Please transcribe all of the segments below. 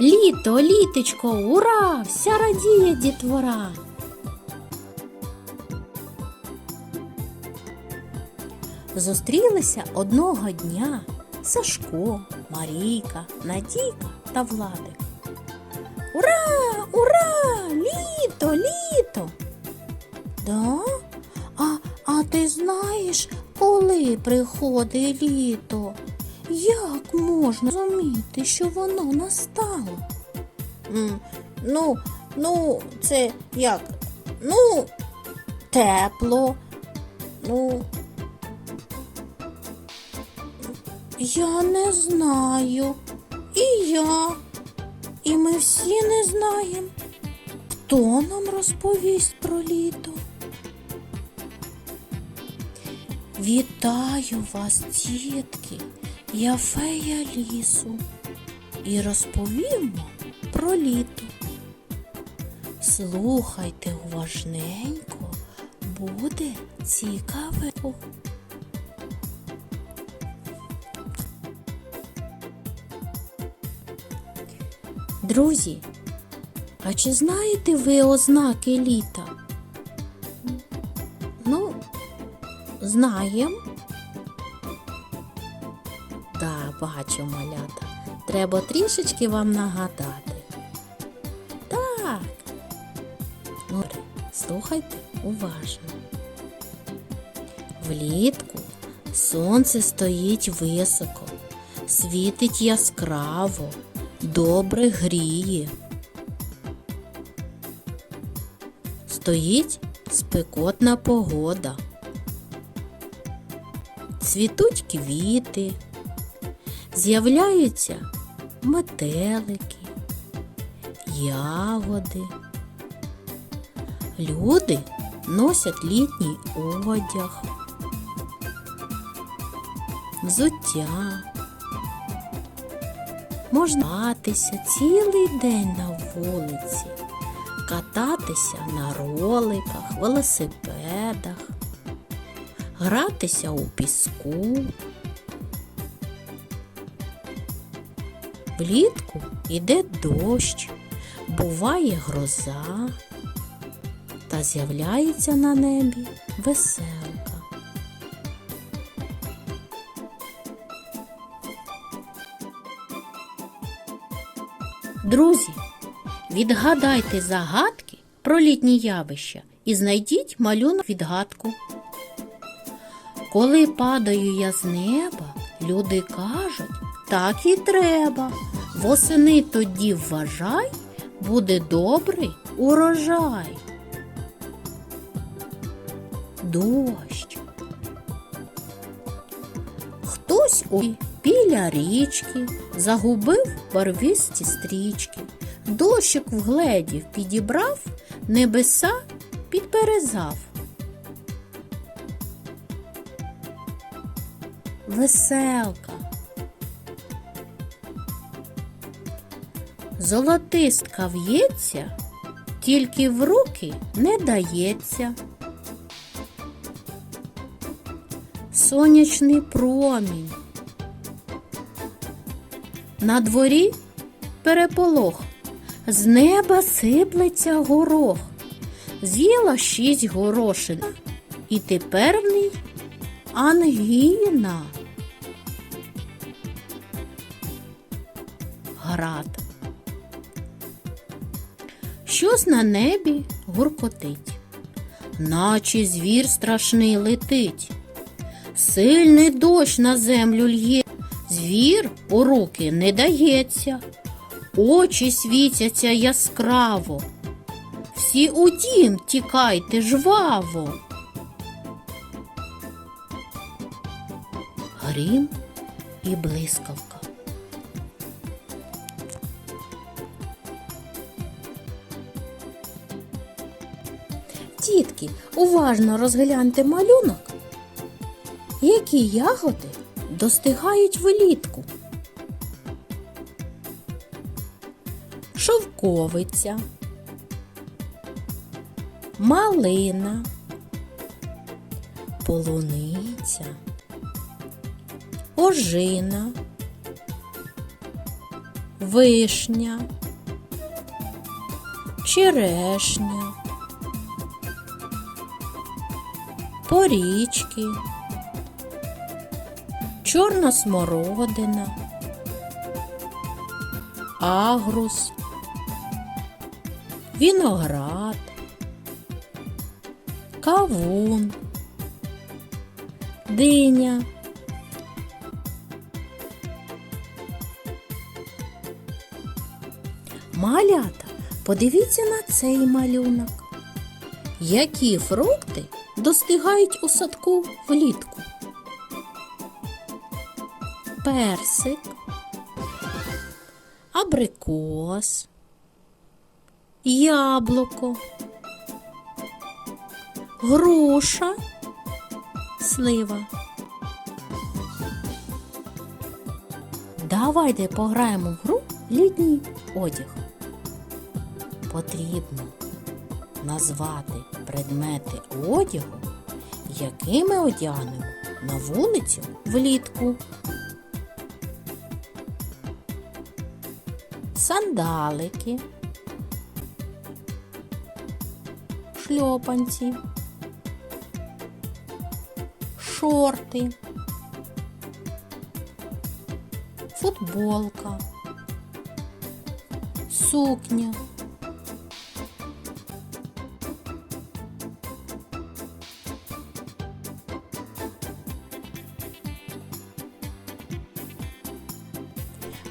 Літо, літечко, ура! Вся радіє дітвора. Зустрілися одного дня Сашко, Марійка, Надійка та Владик. Ура! Ура! Літо, літо! Да? А, а ти знаєш, коли приходить літо? Як можна зрозуміти, що воно настало? М, ну, ну, це як? Ну, тепло. Ну. Я не знаю. І я. І ми всі не знаємо. Хто нам розповість про літо? Вітаю вас, дітки! Я фея лісу і розповім вам про літо. Слухайте уважненько, буде цікаво. Друзі, а чи знаєте ви ознаки літа? Ну, знаємо. Бачу, малята. Треба трішечки вам нагадати. Так. Ну, слухайте уважно. Влітку сонце стоїть високо, світить яскраво, добре гріє. Стоїть спекотна погода. Цвітуть квіти, з'являються метелики, ягоди. Люди носять літній одяг, взуття. Можна гратися цілий день на вулиці, кататися на роликах, велосипедах, гратися у піску. Влітку йде дощ, буває гроза та з'являється на небі веселка. Друзі, відгадайте загадки про літні явища і знайдіть малюнок відгадку. Коли падаю я з неба, люди кажуть, так і треба. Восени тоді вважай, буде добрий урожай. Дощ. Хтось у біля річки загубив барвисті стрічки. Дощик вгледів підібрав, небеса підперезав. Веселка. Золотистка в'ється, тільки в руки не дається. Сонячний промінь. На дворі переполох, з неба сиплеться горох. З'їла шість горошин, і тепер в ній ангіна. Град. Щось на небі гуркотить, наче звір страшний летить. Сильний дощ на землю лє, звір у руки не дається, очі світяться яскраво. Всі у дім тікайте жваво. Грім і блискавка. Тітки, уважно розгляньте малюнок. Які ягоди достигають влітку? Шовковиця, малина, полуниця, ожина, вишня, черешня, порічки, чорна смородина, агрус, віноград, кавун, диня. Малята, подивіться на цей малюнок. Які фрукти достигають у садку влітку? Персик, абрикос, яблуко, груша, слива. Давайте пограємо в гру літній одяг. Потрібно назвати предмети одягу, які ми одягнемо на вулицю влітку. Сандалики, шльопанці, шорти, футболка, сукня.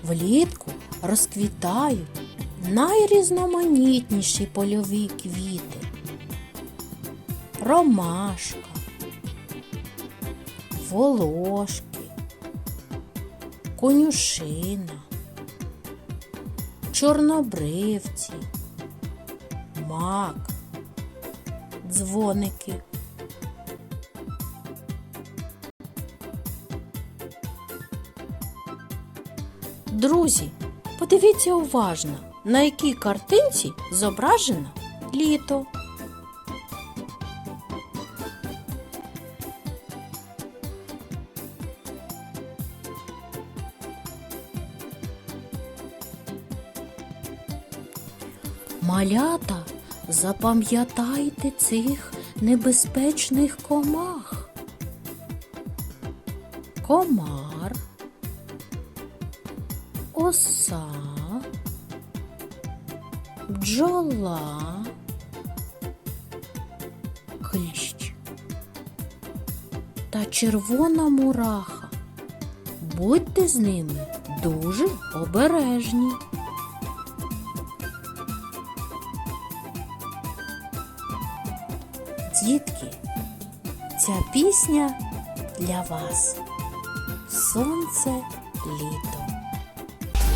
Влітку розквітають найрізноманітніші польові квіти. Ромашка, волошки, конюшина, чорнобривці, мак, дзвоники. Друзі, подивіться уважно, на якій картинці зображено літо. Малята, запам'ятайте цих небезпечних комах. Комар, оса, бджола, кліщ та червона мураха. Будьте з ними дуже обережні. Дітки, ця пісня для вас. Сонце літо.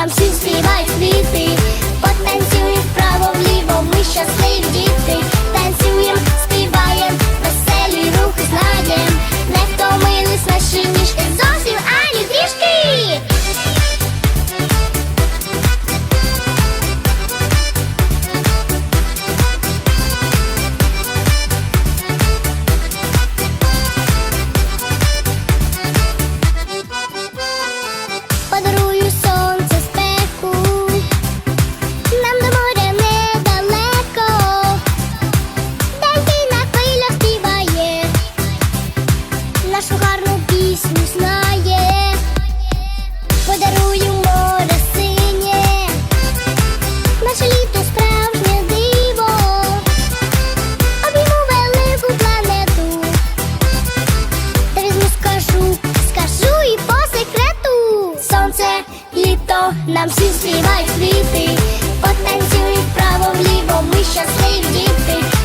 Нам всім співають квіти. Потанцюють вправо вліво, ми щасливі нам світи, потанцюй вправо вліво, ми щасливі діти.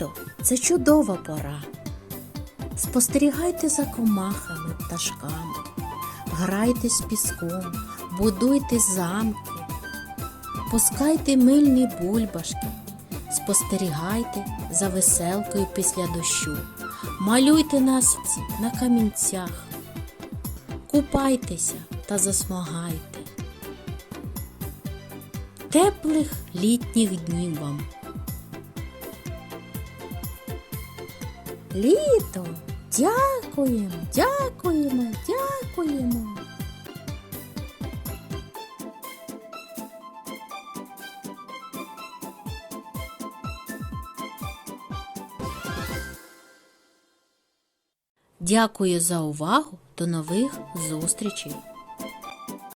Літо це чудова пора. Спостерігайте за комахами, пташками, грайте з піском, будуйте замки, пускайте мильні бульбашки, спостерігайте за веселкою після дощу, малюйте насці на камінцях, купайтеся та засмагайте. Теплих літніх днів вам! Літо, дякуємо, дякуємо, дякуємо. Дякую за увагу. До нових зустрічей!